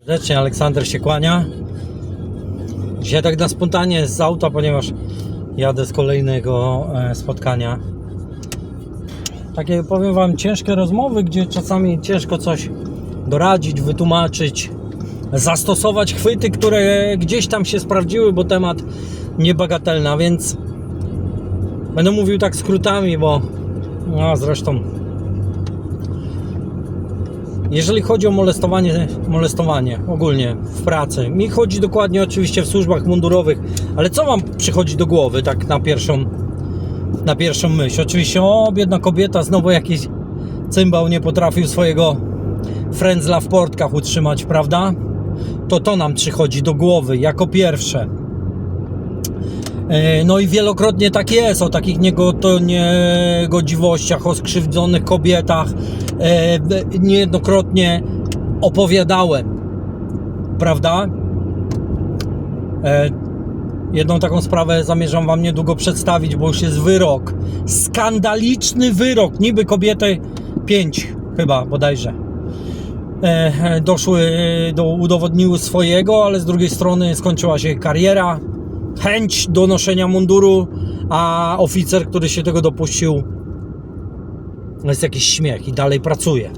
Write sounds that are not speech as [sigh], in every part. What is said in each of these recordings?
Serdecznie Aleksander się kłania. Dzisiaj tak na spontanie z auta, ponieważ jadę z kolejnego e, spotkania. Takie powiem Wam ciężkie rozmowy, gdzie czasami ciężko coś doradzić, wytłumaczyć, zastosować chwyty, które gdzieś tam się sprawdziły, bo temat niebagatelny, więc będę mówił tak skrótami, bo no zresztą jeżeli chodzi o molestowanie, molestowanie ogólnie w pracy, mi chodzi dokładnie oczywiście w służbach mundurowych, ale co wam przychodzi do głowy tak na pierwszą, na pierwszą myśl? Oczywiście, o, biedna kobieta, znowu jakiś cymbał nie potrafił swojego frędzla w portkach utrzymać, prawda? To to nam przychodzi do głowy jako pierwsze. E, No i wielokrotnie tak jest, o takich niegodziwościach, o skrzywdzonych kobietach. E, Niejednokrotnie opowiadałem, prawda? E, Jedną taką sprawę zamierzam Wam niedługo przedstawić, bo już jest wyrok. Skandaliczny wyrok. Niby kobiety pięć chyba bodajże doszły do, udowodniły swojego, ale z drugiej strony skończyła się kariera, chęć do noszenia munduru, a oficer, który się tego dopuścił, jest jakiś śmiech i dalej pracuje.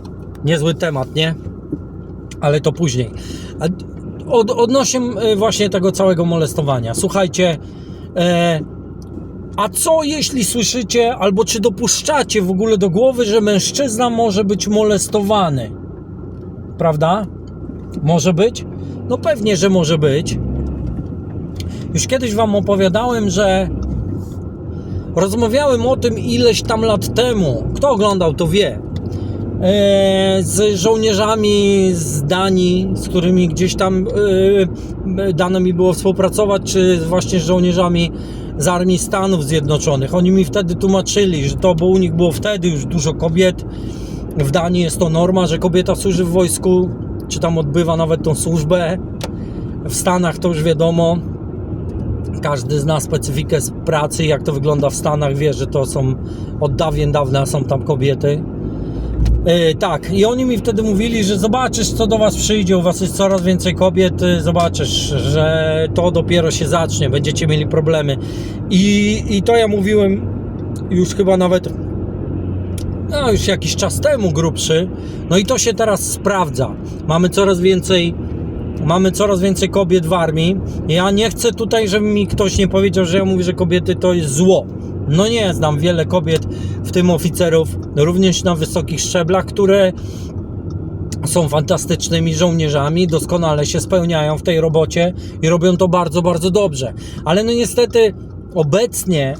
Niezły temat, nie? Ale to później. Od, odnośnie e, właśnie tego całego molestowania. Słuchajcie, e, a co jeśli słyszycie, albo czy dopuszczacie w ogóle do głowy, że mężczyzna może być molestowany? prawda? Może być? No pewnie, że może być. Już kiedyś Wam opowiadałem, że rozmawiałem o tym ileś tam lat temu. Kto oglądał, to wie. E, z żołnierzami z Danii, z którymi gdzieś tam e, dane mi było współpracować, czy właśnie z żołnierzami z Armii Stanów Zjednoczonych. Oni mi wtedy tłumaczyli, że to, bo u nich było wtedy już dużo kobiet. W Danii jest to norma, że kobieta służy w wojsku, czy tam odbywa nawet tą służbę. W Stanach to już wiadomo. Każdy zna specyfikę pracy, jak to wygląda w Stanach, wie, że to są od dawien dawna są tam kobiety. Yy, tak, i oni mi wtedy mówili, że zobaczysz, co do was przyjdzie, u was jest coraz więcej kobiet, yy, zobaczysz, że to dopiero się zacznie, będziecie mieli problemy. I, i to ja mówiłem już chyba nawet no już jakiś czas temu grubszy. No i to się teraz sprawdza. Mamy coraz więcej mamy coraz więcej kobiet w armii. Ja nie chcę tutaj, żeby mi ktoś nie powiedział, że ja mówię, że kobiety to jest zło. No nie, znam wiele kobiet, w tym oficerów, również na wysokich szczeblach, które są fantastycznymi żołnierzami, doskonale się spełniają w tej robocie i robią to bardzo, bardzo dobrze. Ale no niestety obecnie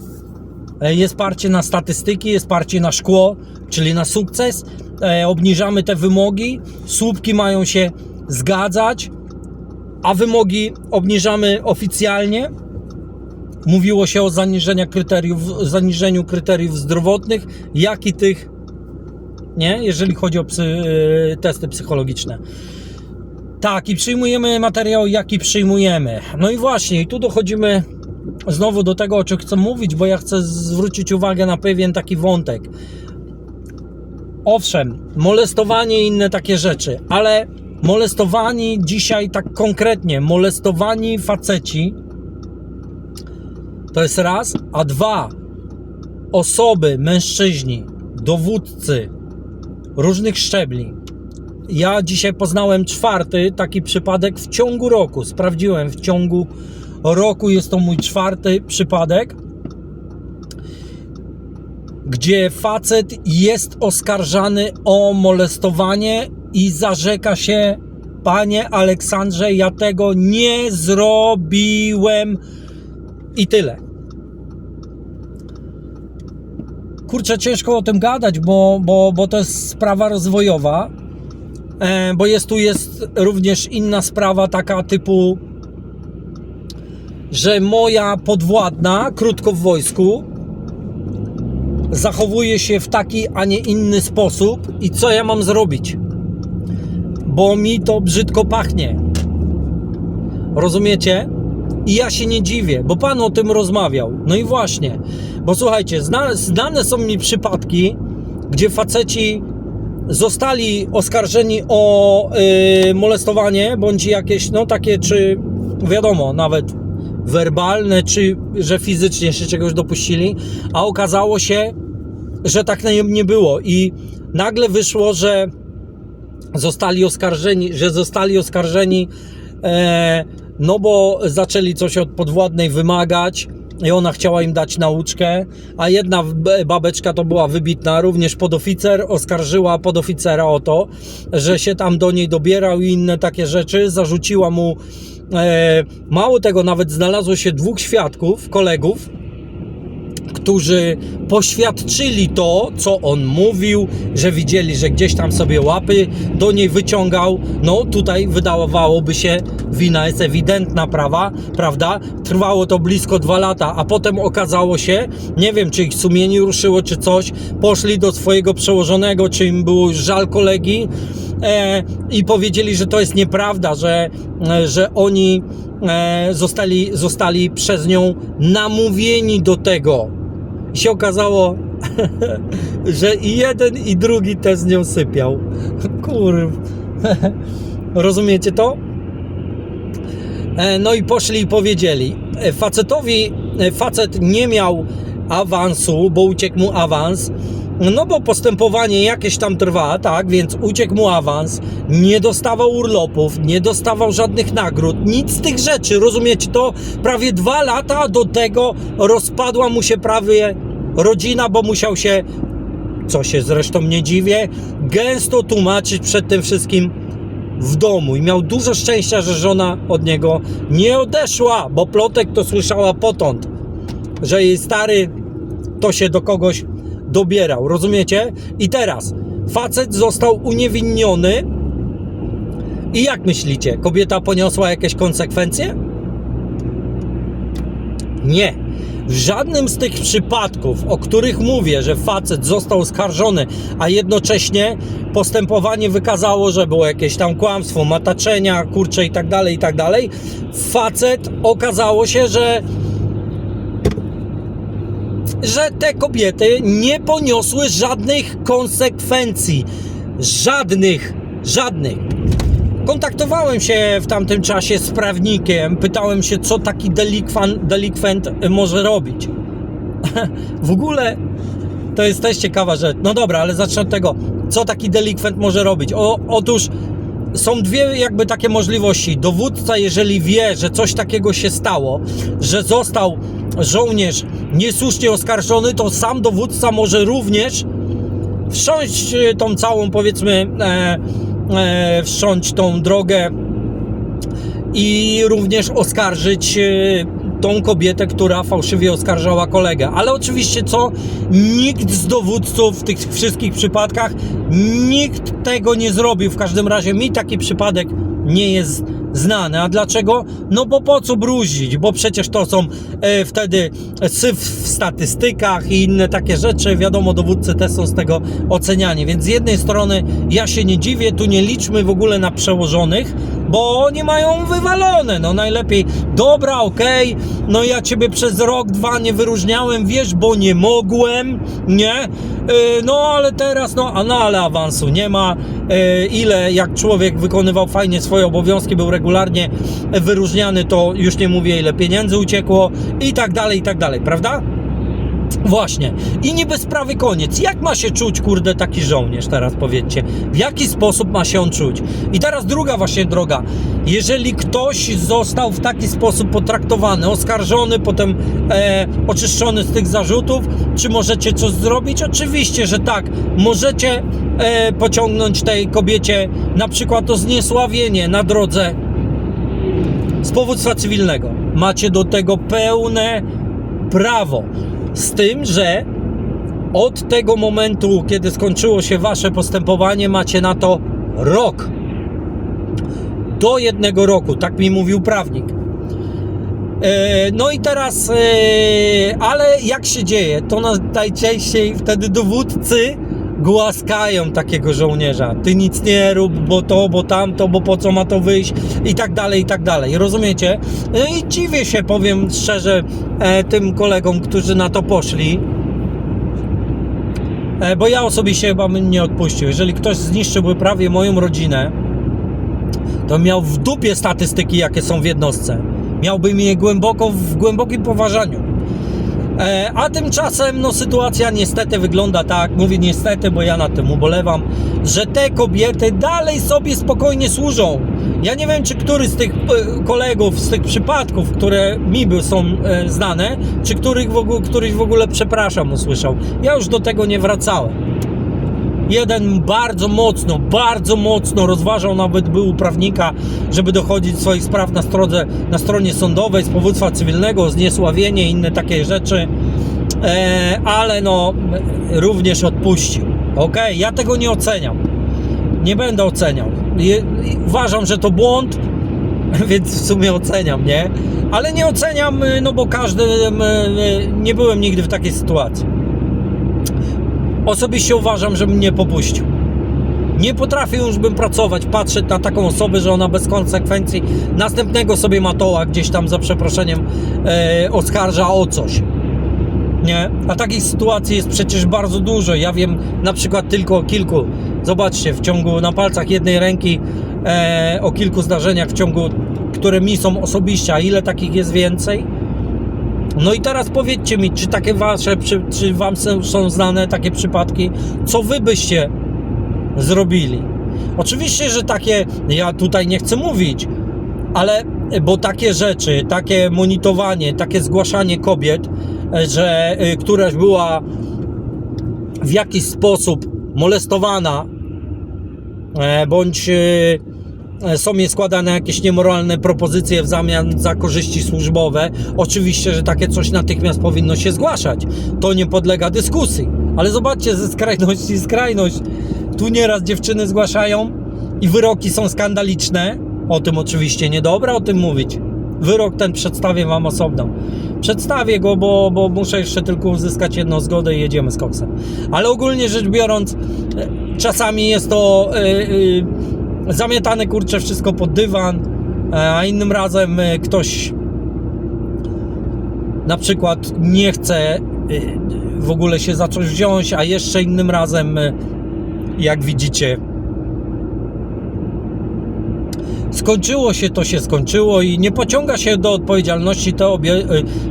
E, jest parcie na statystyki, jest parcie na szkło, czyli na sukces. E, obniżamy te wymogi, słupki mają się zgadzać, a wymogi obniżamy oficjalnie. Mówiło się o zaniżeniu kryteriów, zaniżeniu kryteriów zdrowotnych, jak i tych, nie, jeżeli chodzi o psy, e, testy psychologiczne. Tak, i przyjmujemy materiał, jaki przyjmujemy. No i właśnie, i tu dochodzimy znowu do tego, o czym chcę mówić, bo ja chcę zwrócić uwagę na pewien taki wątek. Owszem, molestowanie i inne takie rzeczy, ale molestowani dzisiaj tak konkretnie, molestowani faceci to jest raz, a dwa osoby, mężczyźni, dowódcy różnych szczebli. Ja dzisiaj poznałem czwarty taki przypadek w ciągu roku. Sprawdziłem w ciągu roku jest to mój czwarty przypadek, gdzie facet jest oskarżany o molestowanie i zarzeka się, panie Aleksandrze, ja tego nie zrobiłem i tyle. Kurczę, ciężko o tym gadać, bo, bo, bo to jest sprawa rozwojowa, e, bo jest tu jest również inna sprawa taka typu że moja podwładna, krótko w wojsku, zachowuje się w taki, a nie inny sposób i co ja mam zrobić? Bo mi to brzydko pachnie. Rozumiecie? I ja się nie dziwię, bo pan o tym rozmawiał. No i właśnie, bo słuchajcie, zna, znane są mi przypadki, gdzie faceci zostali oskarżeni o y, molestowanie, bądź jakieś, no takie, czy wiadomo, nawet werbalne, czy że fizycznie się czegoś dopuścili, a okazało się, że tak nie było. I nagle wyszło, że zostali oskarżeni, że zostali oskarżeni, e, no bo zaczęli coś od podwładnej wymagać i ona chciała im dać nauczkę, a jedna babeczka to była wybitna, również podoficer, oskarżyła podoficera o to, że się tam do niej dobierał i inne takie rzeczy, zarzuciła mu, e, mało tego, nawet znalazło się dwóch świadków, kolegów, którzy poświadczyli to, co on mówił, że widzieli, że gdzieś tam sobie łapy do niej wyciągał. No tutaj wydawałoby się, wina jest ewidentna, prawa, prawda? Trwało to blisko dwa lata, a potem okazało się, nie wiem, czy ich sumienie ruszyło, czy coś, poszli do swojego przełożonego, czy im było już żal kolegi e, i powiedzieli, że to jest nieprawda, że, e, że oni e, zostali, zostali przez nią namówieni do tego. Się okazało, [laughs] że i jeden, i drugi też z nią sypiał. [laughs] Kurw. [laughs] Rozumiecie to? E, No i poszli i powiedzieli. E, Facetowi, e, facet nie miał awansu, bo uciekł mu awans. No bo postępowanie jakieś tam trwa, tak, więc uciekł mu awans, nie dostawał urlopów, nie dostawał żadnych nagród, nic z tych rzeczy, rozumiecie to? Prawie dwa lata do tego rozpadła mu się prawie rodzina, bo musiał się, co się zresztą nie dziwię, gęsto tłumaczyć przed tym wszystkim w domu i miał dużo szczęścia, że żona od niego nie odeszła, bo plotek to słyszała potąd, że jej stary to się do kogoś dobierał, rozumiecie? I teraz facet został uniewinniony i jak myślicie, kobieta poniosła jakieś konsekwencje? Nie. W żadnym z tych przypadków, o których mówię, że facet został oskarżony, a jednocześnie postępowanie wykazało, że było jakieś tam kłamstwo, mataczenia, kurcze i tak dalej, i tak dalej, facet okazało się, że że te kobiety nie poniosły żadnych konsekwencji. Żadnych, żadnych. Kontaktowałem się w tamtym czasie z prawnikiem, pytałem się, co taki delikwent, delikwent może robić. [laughs] w ogóle to jest też ciekawa rzecz. No dobra, ale zacznę od tego, co taki delikwent może robić. O, otóż są dwie jakby takie możliwości. Dowódca, jeżeli wie, że coś takiego się stało, że został żołnierz niesłusznie oskarżony, to sam dowódca może również wszcząć e, tą całą, powiedzmy, e, e, tą drogę i również oskarżyć e, tą kobietę, która fałszywie oskarżała kolegę. Ale oczywiście co? Nikt z dowódców w tych wszystkich przypadkach, nikt tego nie zrobił. W każdym razie mi taki przypadek nie jest znany. A dlaczego? No bo po co bruzić? Bo przecież to są e, wtedy syf w statystykach i inne takie rzeczy. Wiadomo, dowódcy też są z tego oceniani. Więc z jednej strony ja się nie dziwię, tu nie liczmy w ogóle na przełożonych, bo oni mają wywalone. No najlepiej, dobra, okej, no ja ciebie przez rok, dwa nie wyróżniałem, wiesz, bo nie mogłem, nie? E, no ale teraz, no, no ale awansu nie ma. E, ile, jak człowiek wykonywał fajnie swoje obowiązki, był regularnie wyróżniany, to już nie mówię, ile pieniędzy uciekło i tak dalej, i tak dalej, prawda? Właśnie. I niby sprawy koniec. Jak ma się czuć, kurde, taki żołnierz, teraz powiedzcie? W jaki sposób ma się on czuć? I teraz druga właśnie droga. Jeżeli ktoś został w taki sposób potraktowany, oskarżony, potem e, oczyszczony z tych zarzutów, czy możecie coś zrobić? Oczywiście, że tak. Możecie e, pociągnąć tej kobiecie na przykład o zniesławienie na drodze z powództwa cywilnego. Macie do tego pełne prawo. Z tym, że od tego momentu, kiedy skończyło się wasze postępowanie, macie na to rok. Do jednego roku, tak mi mówił prawnik. E, No i teraz, e, ale jak się dzieje, to na- najczęściej wtedy dowódcy głaskają takiego żołnierza. Ty nic nie rób, bo to, bo tamto, bo po co ma to wyjść i tak dalej, i tak dalej. Rozumiecie? No I dziwię się, powiem szczerze, e, tym kolegom, którzy na to poszli. E, Bo ja osobiście chyba bym nie odpuścił. Jeżeli ktoś zniszczyłby prawie moją rodzinę, to miał w dupie statystyki, jakie są w jednostce. Miałbym je głęboko, w głębokim poważaniu. E, A tymczasem no, sytuacja niestety wygląda tak, mówię niestety, bo ja nad tym ubolewam, że te kobiety dalej sobie spokojnie służą. Ja nie wiem, czy któryś z tych e, kolegów, z tych przypadków, które mi by są e, znane, czy których w ogóle, któryś w ogóle, przepraszam, usłyszał. Ja już do tego nie wracałem. Jeden bardzo mocno, bardzo mocno rozważał nawet był prawnika, żeby dochodzić swoich spraw na, strodze, na stronie sądowej z powództwa cywilnego, zniesławienie i inne takie rzeczy, e, ale no również odpuścił. Ok, ja tego nie oceniam. Nie będę oceniał. Je, uważam, że to błąd, [laughs] więc w sumie oceniam, nie? Ale nie oceniam, no bo każdy, y, y, nie byłem nigdy w takiej sytuacji. Osobiście uważam, że mnie popuścił. Nie potrafię już bym pracować, patrzeć na taką osobę, że ona bez konsekwencji następnego sobie matoła gdzieś tam za przeproszeniem e, oskarża o coś. Nie? A takich sytuacji jest przecież bardzo dużo. Ja wiem na przykład tylko o kilku. Zobaczcie, w ciągu na palcach jednej ręki e, o kilku zdarzeniach w ciągu, które mi są osobiście, a ile takich jest więcej? No i teraz powiedzcie mi, czy takie wasze, czy, czy wam są, są znane takie przypadki, co wy byście zrobili? Oczywiście, że takie, ja tutaj nie chcę mówić, ale bo takie rzeczy, takie monitorowanie, takie zgłaszanie kobiet, że y, któraś była w jakiś sposób molestowana, e, bądź są jej składane jakieś niemoralne propozycje w zamian za korzyści służbowe, oczywiście, że takie coś natychmiast powinno się zgłaszać. To nie podlega dyskusji. Ale zobaczcie, ze skrajności skrajność. Tu nieraz dziewczyny zgłaszają i wyroki są skandaliczne. O tym oczywiście niedobra o tym mówić. Wyrok ten przedstawię Wam osobno. Przedstawię go, bo, bo muszę jeszcze tylko uzyskać jedną zgodę i jedziemy z koksem. Ale ogólnie rzecz biorąc, e, czasami jest to yy, yy, zamiatane kurczę wszystko pod dywan, e, a innym razem e, ktoś na przykład nie chce y, w ogóle się za coś wziąć, a jeszcze innym razem, jak widzicie, skończyło się to się skończyło i nie pociąga się do odpowiedzialności te, obie,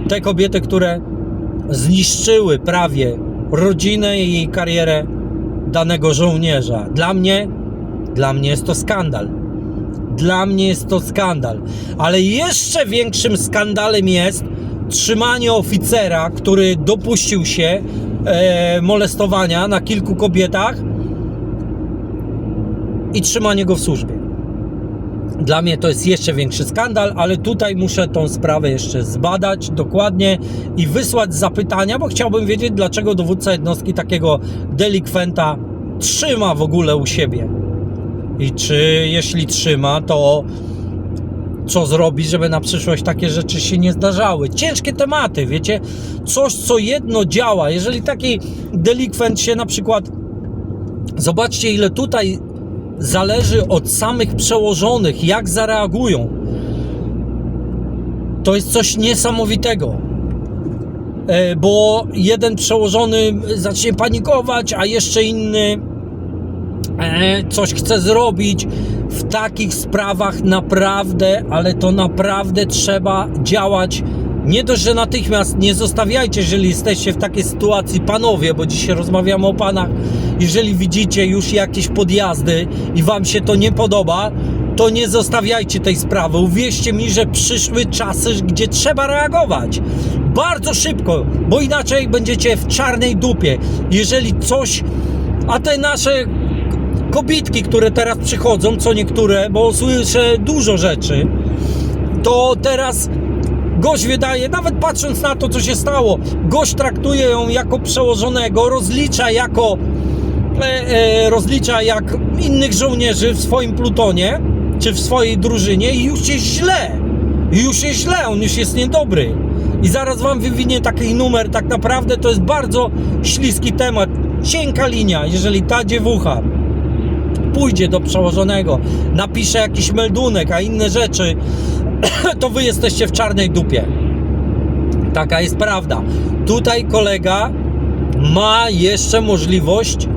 te kobiety, które zniszczyły prawie rodzinę i karierę danego żołnierza. Dla mnie, dla mnie jest to skandal. Dla mnie jest to skandal. Ale jeszcze większym skandalem jest trzymanie oficera, który dopuścił się e, molestowania na kilku kobietach i trzymanie go w służbie. Dla mnie to jest jeszcze większy skandal, ale tutaj muszę tą sprawę jeszcze zbadać dokładnie i wysłać zapytania, bo chciałbym wiedzieć, dlaczego dowódca jednostki takiego delikwenta trzyma w ogóle u siebie. I czy jeśli trzyma, to co zrobić, żeby na przyszłość takie rzeczy się nie zdarzały. Ciężkie tematy, wiecie? Coś, co jedno działa. Jeżeli taki delikwent się na przykład. Zobaczcie, ile tutaj zależy od samych przełożonych, jak zareagują. To jest coś niesamowitego. E, Bo jeden przełożony zacznie panikować, a jeszcze inny coś chce zrobić. W takich sprawach naprawdę, ale to naprawdę trzeba działać. Nie dość, że natychmiast nie zostawiajcie, jeżeli jesteście w takiej sytuacji, panowie, bo dzisiaj rozmawiamy o panach. Jeżeli widzicie już jakieś podjazdy i wam się to nie podoba, to nie zostawiajcie tej sprawy. Uwierzcie mi, że przyszły czasy, gdzie trzeba reagować. Bardzo szybko, bo inaczej będziecie w czarnej dupie. Jeżeli coś, a te nasze kobitki, które teraz przychodzą, co niektóre, bo słyszę dużo rzeczy, to teraz gość wydaje, nawet patrząc na to, co się stało, gość traktuje ją jako przełożonego, rozlicza jako e, e, rozlicza jak innych żołnierzy w swoim plutonie, czy w swojej drużynie i już jest źle. Już jest źle, on już jest niedobry. I zaraz wam wywinie taki numer, tak naprawdę to jest bardzo śliski temat, cienka linia, jeżeli ta dziewucha pójdzie do przełożonego, napisze jakiś meldunek, a inne rzeczy, [coughs] to wy jesteście w czarnej dupie. Taka jest prawda. Tutaj kolega ma jeszcze możliwość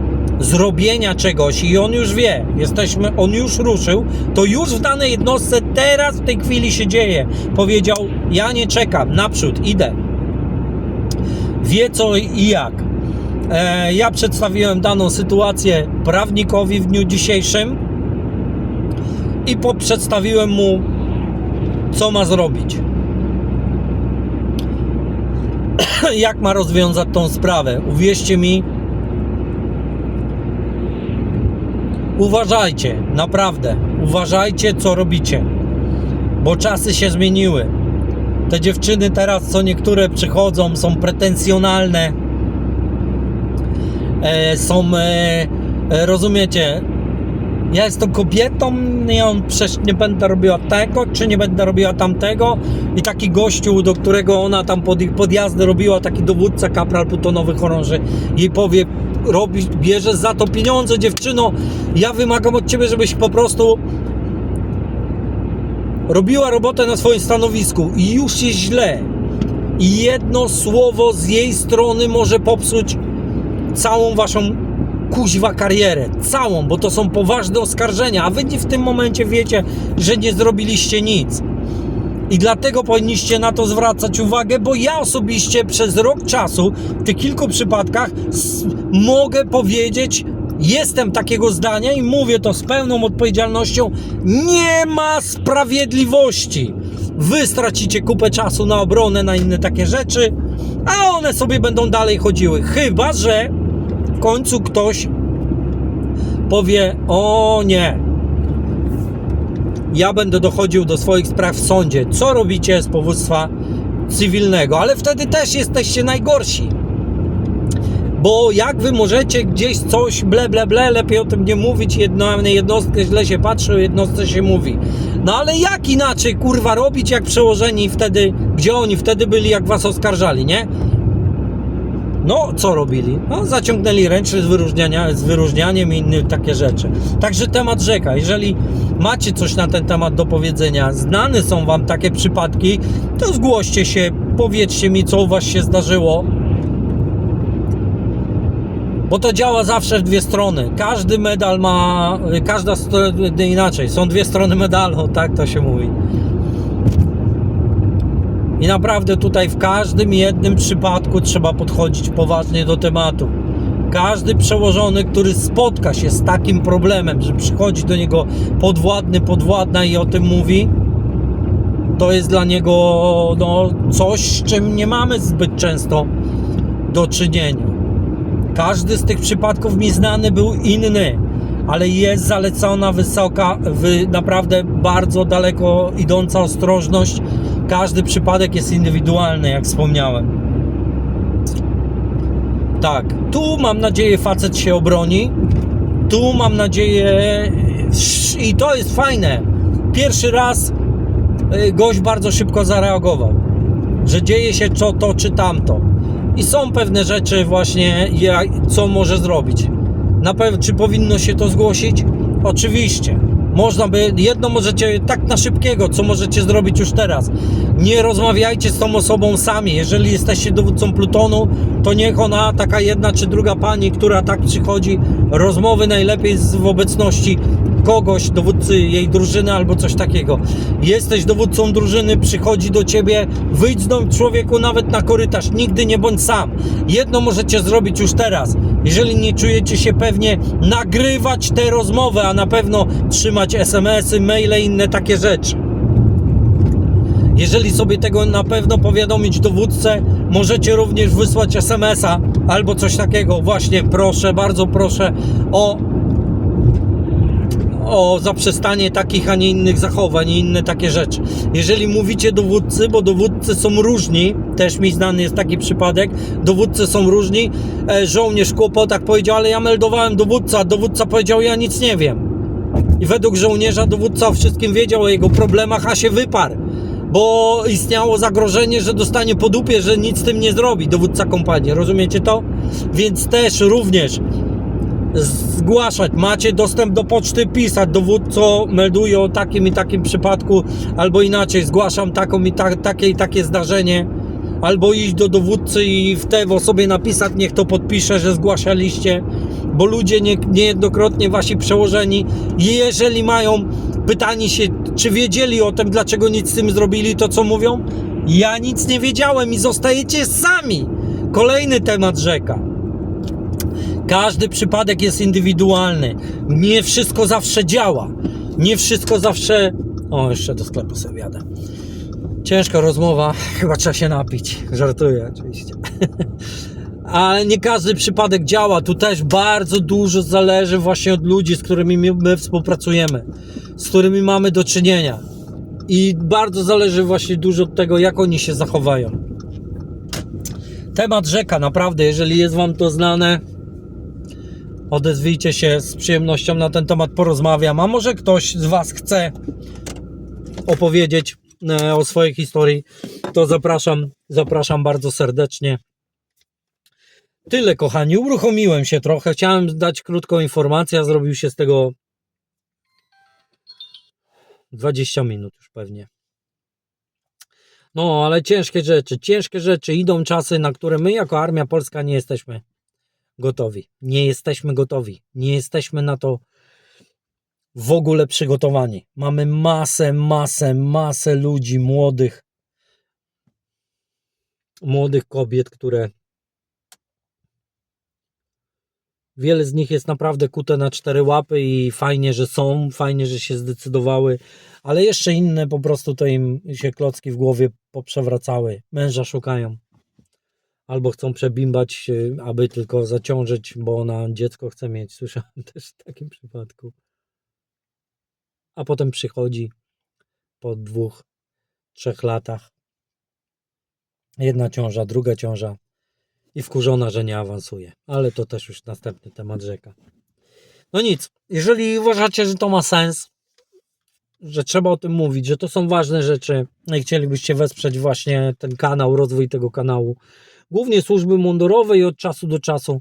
zrobienia czegoś i on już wie, jesteśmy, on już ruszył, to już w danej jednostce teraz w tej chwili się dzieje. Powiedział, ja nie czekam, naprzód, idę. Wie co i jak. E, ja przedstawiłem daną sytuację prawnikowi w dniu dzisiejszym i przedstawiłem mu, co ma zrobić. [clears throat] jak ma rozwiązać tą sprawę. Uwierzcie mi, uważajcie, naprawdę, uważajcie, co robicie, bo czasy się zmieniły. Te dziewczyny teraz, co niektóre przychodzą, są pretensjonalne, są, e, e, rozumiecie, ja jestem kobietą, on przecież nie będę robiła tego, czy nie będę robiła tamtego. I taki gościu, do którego ona tam pod, podjazdy robiła, taki dowódca kapral plutonowy chorąży, jej powie, robi, bierze za to pieniądze, dziewczyno, ja wymagam od ciebie, żebyś po prostu robiła robotę na swoim stanowisku i już jest źle. I jedno słowo z jej strony może popsuć całą waszą kuźwa karierę. Całą, bo to są poważne oskarżenia, a wy w tym momencie wiecie, że nie zrobiliście nic. I dlatego powinniście na to zwracać uwagę, bo ja osobiście przez rok czasu, w tych kilku przypadkach, mogę powiedzieć, jestem takiego zdania i mówię to z pełną odpowiedzialnością: nie ma sprawiedliwości. Wy stracicie kupę czasu na obronę, na inne takie rzeczy, a one sobie będą dalej chodziły. Chyba, że w końcu ktoś powie: O nie, ja będę dochodził do swoich spraw w sądzie. Co robicie z powództwa cywilnego? Ale wtedy też jesteście najgorsi. Bo jak wy możecie gdzieś coś ble, ble, ble, lepiej o tym nie mówić, jedno, jednostkę źle się patrzy, o jednostce się mówi. No ale jak inaczej, kurwa, robić jak przełożeni wtedy, gdzie oni wtedy byli, jak was oskarżali, nie? No, co robili? No, zaciągnęli ręczny z, wyróżniania, z wyróżnianiem i inne takie rzeczy. Także temat rzeka. Jeżeli macie coś na ten temat do powiedzenia, znane są Wam takie przypadki, to zgłoście się, powiedzcie mi, co u Was się zdarzyło. Bo to działa zawsze w dwie strony. Każdy medal ma, każda inaczej. Są dwie strony medalu, tak to się mówi. I naprawdę tutaj w każdym jednym przypadku trzeba podchodzić poważnie do tematu. Każdy przełożony, który spotka się z takim problemem, że przychodzi do niego podwładny, podwładna i o tym mówi, to jest dla niego no, coś, z czym nie mamy zbyt często do czynienia. Każdy z tych przypadków mi znany był inny, ale jest zalecona wysoka, wy, naprawdę bardzo daleko idąca ostrożność. Każdy przypadek jest indywidualny, jak wspomniałem. Tak, tu mam nadzieję facet się obroni. Tu mam nadzieję i to jest fajne. Pierwszy raz y, gość bardzo szybko zareagował, że dzieje się co to czy tamto. I są pewne rzeczy właśnie, co może zrobić. Na pewno, czy powinno się to zgłosić? Oczywiście. Można by, jedno możecie, tak na szybkiego, co możecie zrobić już teraz. Nie rozmawiajcie z tą osobą sami. Jeżeli jesteście dowódcą plutonu, to niech ona, taka jedna czy druga pani, która tak przychodzi, rozmowy najlepiej z, w obecności kogoś, dowódcy jej drużyny albo coś takiego. Jesteś dowódcą drużyny, przychodzi do ciebie, wyjdź z domu człowieku nawet na korytarz, nigdy nie bądź sam. Jedno możecie zrobić już teraz. Jeżeli nie czujecie się pewnie, nagrywać tę rozmowę, a na pewno trzymać SMS-y, maile inne takie rzeczy. Jeżeli sobie tego na pewno powiadomić dowódcę, możecie również wysłać SMS-a albo coś takiego. Właśnie proszę, bardzo proszę o o zaprzestanie takich, a nie innych zachowań i inne takie rzeczy. Jeżeli mówicie dowódcy, bo dowódcy są różni, też mi znany jest taki przypadek, dowódcy są różni, e, żołnierz w kłopotach powiedział, ale ja meldowałem dowódca, a dowódca powiedział, ja nic nie wiem. I według żołnierza dowódca o wszystkim wiedział o jego problemach, a się wyparł. Bo istniało zagrożenie, że dostanie po dupie, że nic z tym nie zrobi dowódca kompanii. Rozumiecie to? Więc też również zgłaszać. Macie dostęp do poczty, pisać. Dowódco melduje o takim i takim przypadku, albo inaczej, zgłaszam taką i ta, takie i takie zdarzenie. albo iść do dowódcy i w te w osobie napisać, niech to podpisze, że zgłaszaliście, bo ludzie nie, niejednokrotnie wasi przełożeni, jeżeli mają pytanie się, czy wiedzieli o tym, dlaczego nic z tym zrobili, to co mówią? Ja nic nie wiedziałem i zostajecie sami. Kolejny temat rzeka. Każdy przypadek jest indywidualny. Nie wszystko zawsze działa. Nie wszystko zawsze. O, jeszcze do sklepu sobie jadę. Ciężka rozmowa, [laughs] chyba trzeba się napić. Żartuję oczywiście. [laughs] Ale nie każdy przypadek działa. Tu też bardzo dużo zależy właśnie od ludzi, z którymi my- my współpracujemy, z którymi mamy do czynienia. I bardzo zależy właśnie dużo od tego, jak oni się zachowają. Temat rzeka, naprawdę, jeżeli jest Wam to znane, odezwijcie się z przyjemnością na ten temat porozmawiam. A może ktoś z Was chce opowiedzieć e, o swojej historii, to zapraszam, zapraszam bardzo serdecznie. Tyle, kochani. Uruchomiłem się trochę. Chciałem dać krótką informację, a zrobił się z tego 20 minut już pewnie. No, ale ciężkie rzeczy, ciężkie rzeczy. Idą czasy, na które my jako Armia Polska nie jesteśmy gotowi. Nie jesteśmy gotowi. Nie jesteśmy na to w ogóle przygotowani. Mamy masę, masę, masę ludzi młodych, młodych kobiet, które wiele z nich jest naprawdę kute na cztery łapy i fajnie, że są, fajnie, że się zdecydowały, ale jeszcze inne po prostu to im się klocki w głowie poprzewracały. Męża szukają. Albo chcą przebimbać, y, aby tylko zaciążyć, bo ona dziecko chce mieć. [laughs] Słyszałem też w takim przypadku. A potem przychodzi po dwóch, trzech latach. Jedna ciąża, druga ciąża i wkurzona, że nie awansuje. Ale to też już następny temat rzeka. No nic, jeżeli uważacie, że to ma sens, że trzeba o tym mówić, że to są ważne rzeczy i chcielibyście wesprzeć właśnie ten kanał, rozwój tego kanału, głównie służby mundurowe i od czasu do czasu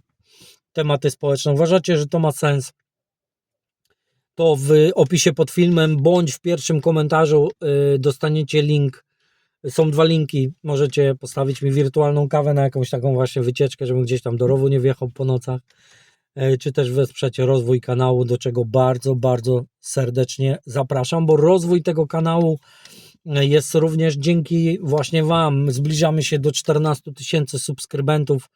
tematy społeczne. Uważacie, że to ma sens? To w opisie pod filmem bądź w pierwszym komentarzu y, dostaniecie link. Są dwa linki. Możecie postawić mi wirtualną kawę na jakąś taką właśnie wycieczkę, żebym gdzieś tam do rowu nie wjechał po nocach. E, Czy też wesprzecie rozwój kanału, do czego bardzo, bardzo serdecznie zapraszam, bo rozwój tego kanału jest również dzięki właśnie Wam. Zbliżamy się do 14 tysięcy subskrybentów.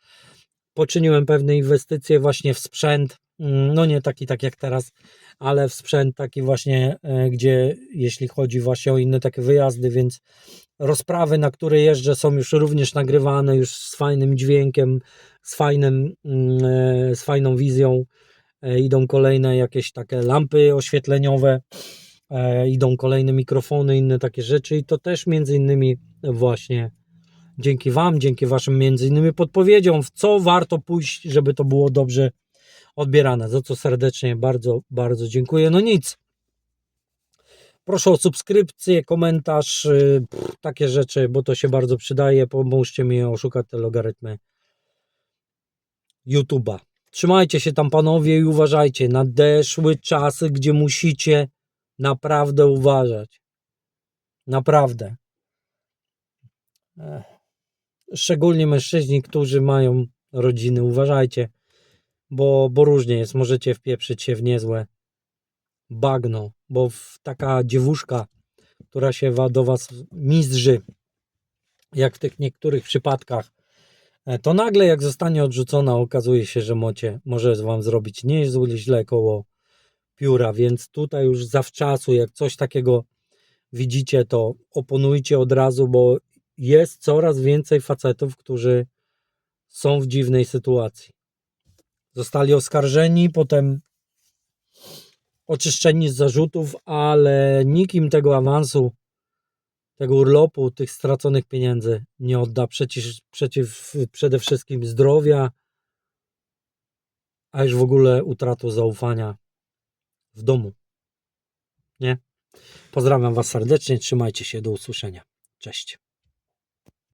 Poczyniłem pewne inwestycje właśnie w sprzęt. Mm, No nie taki tak jak teraz, ale w sprzęt taki właśnie, e, gdzie jeśli chodzi właśnie o inne takie wyjazdy, więc rozprawy, na które jeżdżę są już również nagrywane, już z fajnym dźwiękiem, z, fajnym, mm, e, z fajną wizją. E, Idą kolejne jakieś takie lampy oświetleniowe, idą kolejne mikrofony, inne takie rzeczy i to też między innymi właśnie dzięki Wam, dzięki Waszym między innymi podpowiedziom, w co warto pójść, żeby to było dobrze odbierane. Za co serdecznie bardzo, bardzo dziękuję. No nic. Proszę o subskrypcję, komentarz, y, pff, takie rzeczy, bo to się bardzo przydaje. Pomóżcie mi oszukać te logarytmy YouTube'a. Trzymajcie się tam panowie i uważajcie. Nadeszły czasy, gdzie musicie naprawdę uważać. Naprawdę. Ech. Szczególnie mężczyźni, którzy mają rodziny, uważajcie, bo, bo różnie jest. Możecie wpieprzyć się w niezłe bagno, bo taka dziewuszka, która się do was mizdrzy, jak w tych niektórych przypadkach, e, to nagle jak zostanie odrzucona, okazuje się, że mocie może wam zrobić niezły źle koło pióra, więc tutaj już zawczasu, jak coś takiego widzicie, to oponujcie od razu, bo jest coraz więcej facetów, którzy są w dziwnej sytuacji. Zostali oskarżeni, potem oczyszczeni z zarzutów, ale nikim tego awansu, tego urlopu, tych straconych pieniędzy nie odda. Przecież, przeciw, przede wszystkim zdrowia, a już w ogóle utratą zaufania w domu. Nie? Pozdrawiam Was serdecznie, trzymajcie się, do usłyszenia. Cześć.